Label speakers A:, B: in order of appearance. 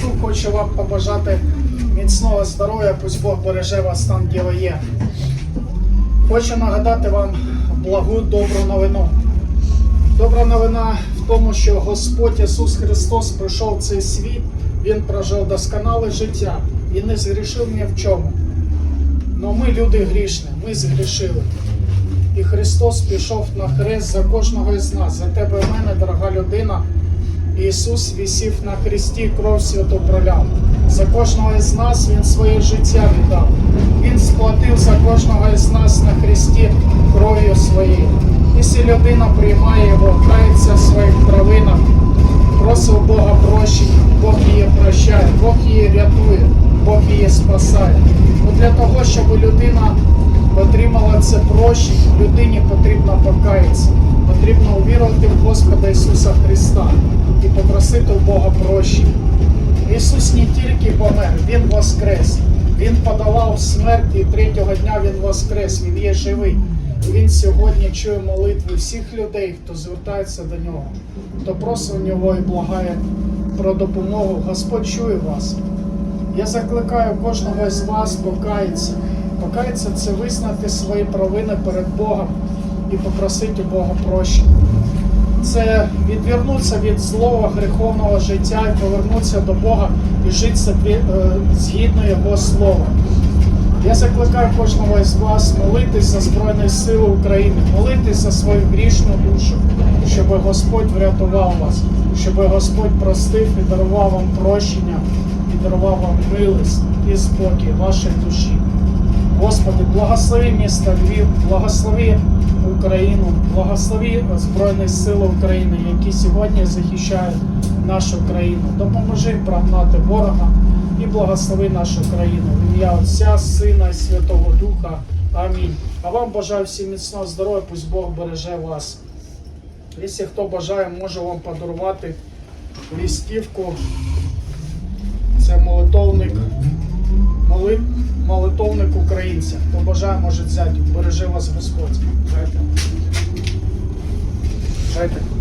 A: Христу хочу вам побажати міцного здоров'я, пусть Бог береже вас там, де ви є. Хочу нагадати вам благу добру новину. Добра новина в тому, що Господь Ісус Христос прийшов в цей світ, Він прожив досконале життя і не згрішив ні в чому. Но ми люди грішні, ми згрішили. І Христос пішов на хрест за кожного із нас, за тебе і мене, дорога людина. Ісус висів на хресті, кров святу проляв. За кожного із нас Він своє життя віддав. Він сплатив за кожного із нас на хресті кров'ю своєю. Якщо людина приймає його, кається в своїх провинах, просить у Бога прощення, Бог її прощає, Бог її рятує, Бог її спасає. От для того, щоб людина отримала це прощення, людині потрібно покаятися. Потрібно увірувати в Господа Ісуса Христа і попросити у Бога прощення. Ісус не тільки помер, Він воскрес. Він подолав смерть і третього дня Він воскрес, Він є живий. Він сьогодні чує молитви всіх людей, хто звертається до нього, хто просить у нього і благає про допомогу. Господь чує вас. Я закликаю кожного з вас покаятися. Покаятися це визнати свої провини перед Богом і попросити у Бога прощення. Це відвернутися від злого гріховного життя і повернутися до Бога і жити е, згідно Його слова. Я закликаю кожного із вас молитись за Збройні Сили України, молитись за свою грішну душу, щоб Господь врятував вас, щоб Господь простив і дарував вам прощення, і дарував вам милість і спокій вашій душі. Господи, благослови місто Львів, благослови Україну, благослови Збройні Сили України, які сьогодні захищають нашу країну. Допоможи прогнати ворога і благослови нашу країну. В ім'я Отця, Сина і Святого Духа. Амінь. А вам бажаю всім міцного здоров'я, пусть Бог береже вас. Якщо хто бажає, можу вам подарувати листівку. Це молитовник. Моли... Молитовник українця. Хто бажає, може взяти. Бережи вас Господь. Дайте. Дайте.